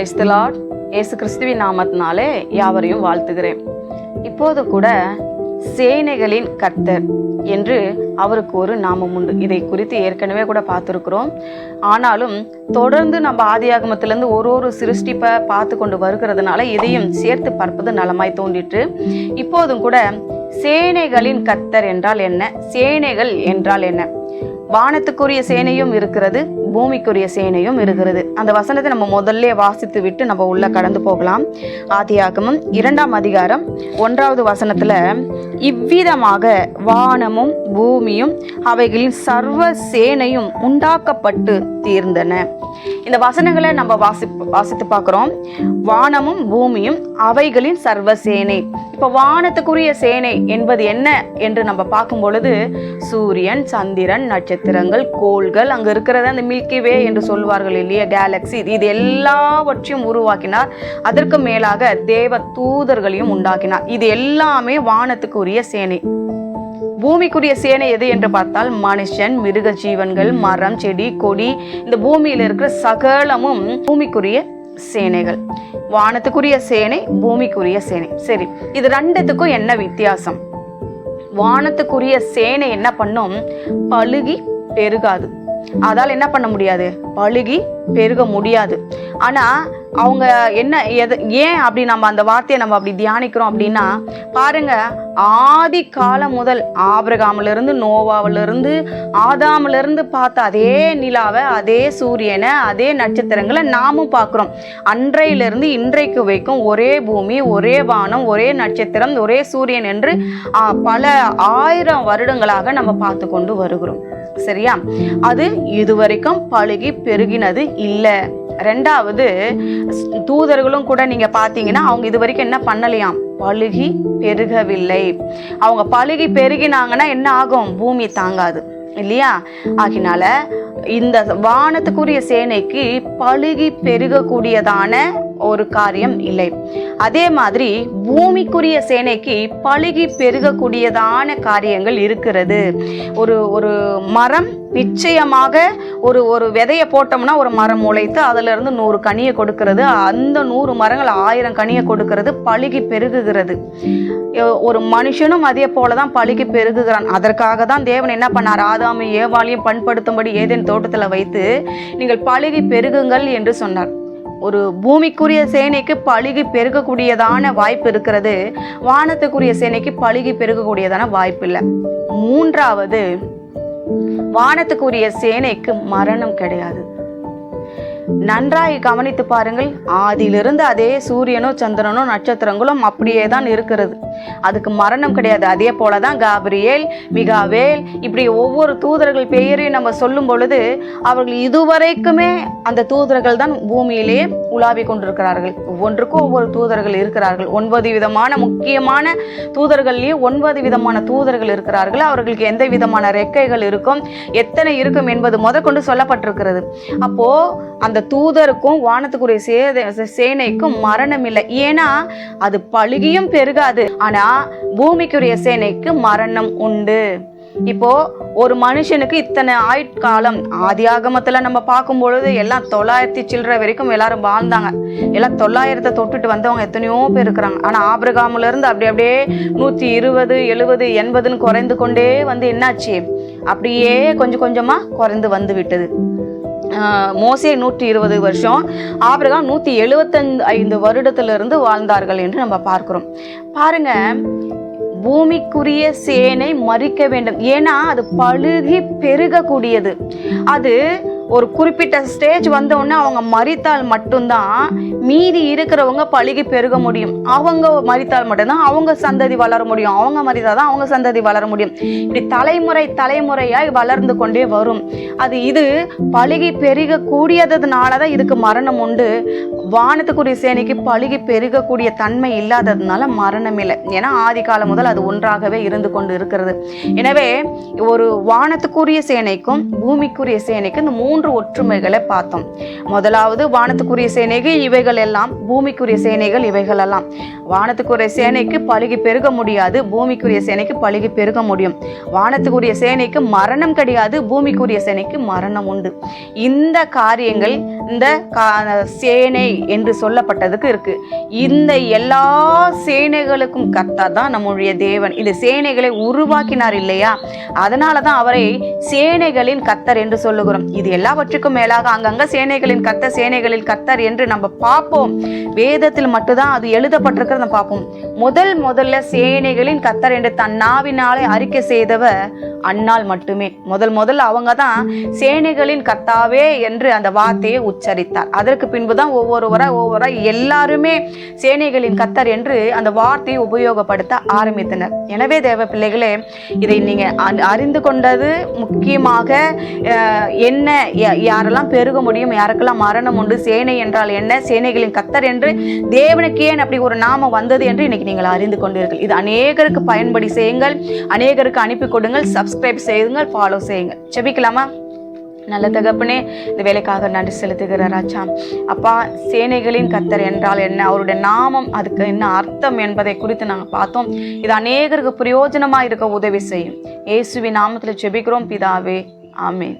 கிரைஸ்தலாட் ஏசு கிறிஸ்துவின் நாமத்தினாலே யாவரையும் வாழ்த்துகிறேன். இப்போது கூட சேனைகளின் கர்த்தர் என்று அவருக்கு ஒரு நாமம் உண்டு. இதை குறித்து ஏற்கனவே கூட பார்த்துருக்குறோம். ஆனாலும் தொடர்ந்து நம்ம ஆதியாகமத்திலேருந்து ஒரு ஒரு சிருஷ்டிப்பை பார்த்து கொண்டு வருகிறதுனால இதையும் சேர்த்து பார்ப்பது நலமாய் தோன்றிற்று. இப்போதும் கூட சேனைகளின் கத்தர் என்றால் என்ன? சேனைகள் என்றால் என்ன? வானத்துக்குரிய சேனையும் இருக்கிறது பூமிக்குரிய சேனையும் இருக்கிறது. அந்த வசனத்தை நம்ம முதல்ல வாசித்து விட்டு நம்ம உள்ள கடந்து போகலாம். ஆதியாகமும் இரண்டாம் அதிகாரம் ஒன்றாவது வசனத்துல இவ்விதமாக வானமும் பூமியும் அவைகளின் சர்வ சேனையும் உண்டாக்கப்பட்டு தீர்ந்தன. இந்த வசனங்களை நம்ம வாசி வாசித்து பார்க்குறோம். வானமும் பூமியும் அவைகளின் சர்வ சேனை. இப்போ வானத்துக்குரிய சேனை என்பது என்ன என்று நம்ம பார்க்கும் பொழுது சூரியன் சந்திரன் நட்சத்திரங்கள் கோள்கள் அங்கே இருக்கிறத அந்த மில்கி வே என்று சொல்வார்கள் இல்லையா கேலக்ஸி இது இது எல்லாவற்றையும் உருவாக்கினார். அதற்கு மேலாக தேவ தூதர்களையும் உண்டாக்கினார். இது எல்லாமே வானத்துக்குரிய சேனை. பூமிக்குரிய சேனை எது என்று பார்த்தால் மனுஷன் மிருக ஜீவன்கள் மரம் செடி கொடி. இந்த பூமியில் இருக்கிற சகலமும் பூமிக்குரிய சேனைகள். வானத்துக்குரிய சேனை பூமிக்குரிய சேனை. சரி இது ரெண்டுத்துக்கும் என்ன வித்தியாசம்? வானத்துக்குரிய சேனை என்ன பண்ணும்? பழுகி பெருகாது. அதால் என்ன பண்ண முடியாது? பழுகி பெருக முடியாது. ஆனால் அவங்க என்ன எது ஏன் அப்படி நம்ம அந்த வார்த்தையை நம்ம அப்படி தியானிக்கிறோம் அப்படின்னா பாருங்க ஆதி காலம் முதல் ஆபிரகாமிலிருந்து நோவாவிலிருந்து ஆதாமிலிருந்து பார்த்த அதே நிலாவை அதே சூரியனை அதே நட்சத்திரங்களை நாமும் பார்க்குறோம். அன்றையிலிருந்து இன்றைக்கு வைக்கும் ஒரே பூமி ஒரே வானம் ஒரே நட்சத்திரம் ஒரே சூரியன் என்று பல ஆயிரம் வருடங்களாக நம்ம பார்த்து கொண்டு வருகிறோம். சரியா? அது இதுவரைக்கும் பழுகி பெருகினது இல்லை. ரெண்டாவது தூதர்களும் கூட நீங்கள் பார்த்தீங்கன்னா அவங்க இது வரைக்கும் என்ன பண்ணலையாம்? பழுகி பெருகவில்லை. அவங்க பழுகி பெருகினாங்கன்னா என்ன ஆகும்? பூமி தாங்காது. இல்லையா? ஆகினால இந்த வானத்துக்குரிய சேனைக்கு பழுகி பெருகக்கூடியதான ஒரு காரியம் இல்லை. அதே மாதிரி பூமிக்குரிய சேனைக்கு பழுகி பெருகக்கூடியதான காரியங்கள் இருக்கிறது. ஒரு ஒரு மரம் நிச்சயமாக ஒரு ஒரு விதையை போட்டோம்னா ஒரு மரம் முளைத்து அதிலிருந்து நூறு கனியை கொடுக்கிறது. அந்த நூறு மரங்கள் ஆயிரம் கனியை கொடுக்கிறது பழுகி பெருகுகிறது. ஒரு மனுஷனும் அதே போல தான் பழுகி பெருகுகிறான். அதற்காக தான் தேவன் என்ன பண்ணார்? ஆதாமையும் ஏவாளையும் பண்படுத்தும்படி ஏதேன் தோட்டத்தில் வைத்து நீங்கள் பழுகி பெருகுங்கள் என்று சொன்னார். ஒரு பூமிக்குரிய சேனைக்கு பழுகி பெருகக்கூடியதான வாய்ப்பு இருக்கிறது. வானத்துக்குரிய சேனைக்கு பழுகி பெருகக்கூடியதான வாய்ப்பு இல்லை. மூன்றாவது வானத்துக்குரிய சேனைக்கு மரணம் கிடையாது. நன்றாய் கவனித்து பாருங்கள். ஆதியிலிருந்து அதே சூரியனோ சந்திரனோ நட்சத்திரங்களும் அப்படியே தான் இருக்கிறது. அதுக்கு மரணம் கிடையாது. அதே போல தான் காபிரியேல் மிகாவேல் இப்படி ஒவ்வொரு தூதர்கள் பெயரையும் நம்ம சொல்லும் பொழுது அவர்கள் இதுவரைக்குமே அந்த தூதர்கள் தான் பூமியிலேயே உலாவிக் கொண்டிருக்கிறார்கள். ஒவ்வொன்றுக்கும் ஒவ்வொரு தூதர்கள் இருக்கிறார்கள். ஒன்பது விதமான முக்கியமான தூதர்கள்லேயும் ஒன்பது விதமான தூதர்கள் இருக்கிறார்கள். அவர்களுக்கு எந்த விதமான ரெக்கைகள் இருக்கும் எத்தனை இருக்கும் என்பது முதற்கொண்டு சொல்லப்பட்டிருக்கிறது. அப்போ அந்த தூதருக்கும் வானத்துக்குரிய சே சேனைக்கும் மரணம் இல்லை. ஏன்னா அது பழுகியும் பெருகாது. ஆனா பூமிக்குரிய சேனைக்கு மரணம் உண்டு. இப்போ ஒரு மனுஷனுக்கு இத்தனை ஆயுட்காலம் ஆதி ஆகமத்துல நம்ம பார்க்கும் பொழுது எல்லாம் தொள்ளாயிரத்தி சில்லற வரைக்கும் எல்லாரும் வாழ்ந்தாங்க. எல்லாம் தொள்ளாயிரத்தை தொட்டுட்டு வந்தவங்க எத்தனையோ பேர் இருக்கிறாங்க. ஆனா ஆபிரகாமுல இருந்து அப்படி அப்படியே நூத்தி இருபது எழுபது எண்பதுன்னு குறைந்து கொண்டே வந்து என்னாச்சு? அப்படியே கொஞ்சம் கொஞ்சமா குறைந்து வந்து விட்டது. மோசே நூற்றி இருபது வருஷம். ஆபிரகாம் நூற்றி எழுபத்தஞ்சு ஐந்து வருடத்திலிருந்து வாழ்ந்தார்கள் என்று நம்ம பார்க்குறோம். பாருங்க பூமிக்குரிய சேனை மறிக்க வேண்டும். ஏன்னா அது பழுகி பெருகக்கூடியது. அது ஒரு குறிப்பிட்ட ஸ்டேஜ் வந்த உடனே அவங்க மறித்தால் மட்டும்தான் மீதி இருக்கிறவங்க பழுகி பெருக முடியும். அவங்க மறித்தால் மட்டும்தான் அவங்க சந்ததி வளர முடியும். அவங்க மறித்தால் தான் அவங்க சந்ததி வளர முடியும். இப்படி தலைமுறை தலைமுறையாய் வளர்ந்து கொண்டே வரும். அது இது பழுகி பெருக கூடியதுனால தான் இதுக்கு மரணம் உண்டு. வானத்துக்குரிய சேனைக்கு பழுகி பெருகக்கூடிய தன்மை இல்லாததுனால மரணம் இல்லை. ஏன்னா ஆதி காலம் முதல் அது ஒன்றாகவே இருந்து கொண்டு இருக்கிறது. எனவே ஒரு வானத்துக்குரிய சேனைக்கும் பூமிக்குரிய சேனைக்கும் இந்த மூணு மூன்று ஒற்றுமைகளை பார்த்தோம். முதலாவது வானத்துக்குரிய சேனைக்கு இவைகள் எல்லாம் பூமிக்குரிய சேனைகள் இவைகள் எல்லாம். வானத்துக்குரிய சேனைக்கு பழுகி பெருக முடியாது பூமிக்குரிய சேனைக்கு பழுகி பெருக முடியும். வானத்துக்குரிய சேனைக்கு மரணம் கிடையாது பூமிக்குரிய சேனைக்கு மரணம் உண்டு. இந்த காரியங்கள் இந்த கா- சேனை என்று சொல்லப்பட்டதுக்கு இருக்கு. இந்த எல்லா சேனைகளுக்கும் கத்தா தான் நம்முடைய தேவன். இந்த சேனைகளை உருவாக்கினார் இல்லையா? அதனால தான் அவரை சேனைகளின் கத்தர் என்று சொல்லுகிறோம். இது எல்லாவற்றுக்கும் மேலாக அங்கங்க சேனைகளின் கத்த சேனைகளின் கத்தர் என்று நம்ம பார்ப்போம். வேதத்தில் மட்டும்தான் அது எழுதப்பட்டிருக்கிறத பார்ப்போம். முதல் முதல்ல சேனைகளின் கத்தர் என்று தன் நாவினாலே அறிக்கை செய்தவர் அன்னால் மட்டுமே. முதல் முதல்ல அவங்க தான் சேனைகளின் கத்தாவே என்று அந்த வார்த்தையை உச்சரித்தார். அதற்கு பின்புதான் ஒவ்வொருவராக ஒவ்வொருவரா எல்லாருமே சேனைகளின் கத்தர் என்று அந்த வார்த்தையை உபயோகப்படுத்த ஆரம்பித்தனர். எனவே தேவ பிள்ளைகளே இதை நீங்க அறிந்து கொண்டது முக்கியமாக என்ன யா- யாரெல்லாம் பெருக முடியும் யாருக்கெல்லாம் மரணம் உண்டு சேனை என்றால் என்ன சேனைகளின் கத்தர் என்று தேவனுக்கு ஏன் அப்படி ஒரு நாமம் வந்தது என்று இன்னைக்கு நீங்கள் அறிந்து கொண்டீர்கள். இது அநேகருக்கு பயன்படி செய்யுங்கள் அநேகருக்கு அனுப்பி கொடுங்கள் சப்ஸ்கிரைப் செய்யுங்கள் ஃபாலோ செய்யுங்கள். செபிக்கலாமா? நல்ல தகப்பனே இந்த வேலைக்காக நன்றி செலுத்துகிறார் ராஜா. அப்பா சேனைகளின் கத்தர் என்றால் என்ன? அவருடைய நாமம் அதுக்கு என்ன அர்த்தம் என்பதை குறித்து நாங்கள் பார்த்தோம். இது அநேகருக்கு பிரயோஜனமாக இருக்க உதவி செய்யும். இயேசுவின் நாமத்தில் ஜெபிக்கிறோம் பிதாவே. ஆமேன்.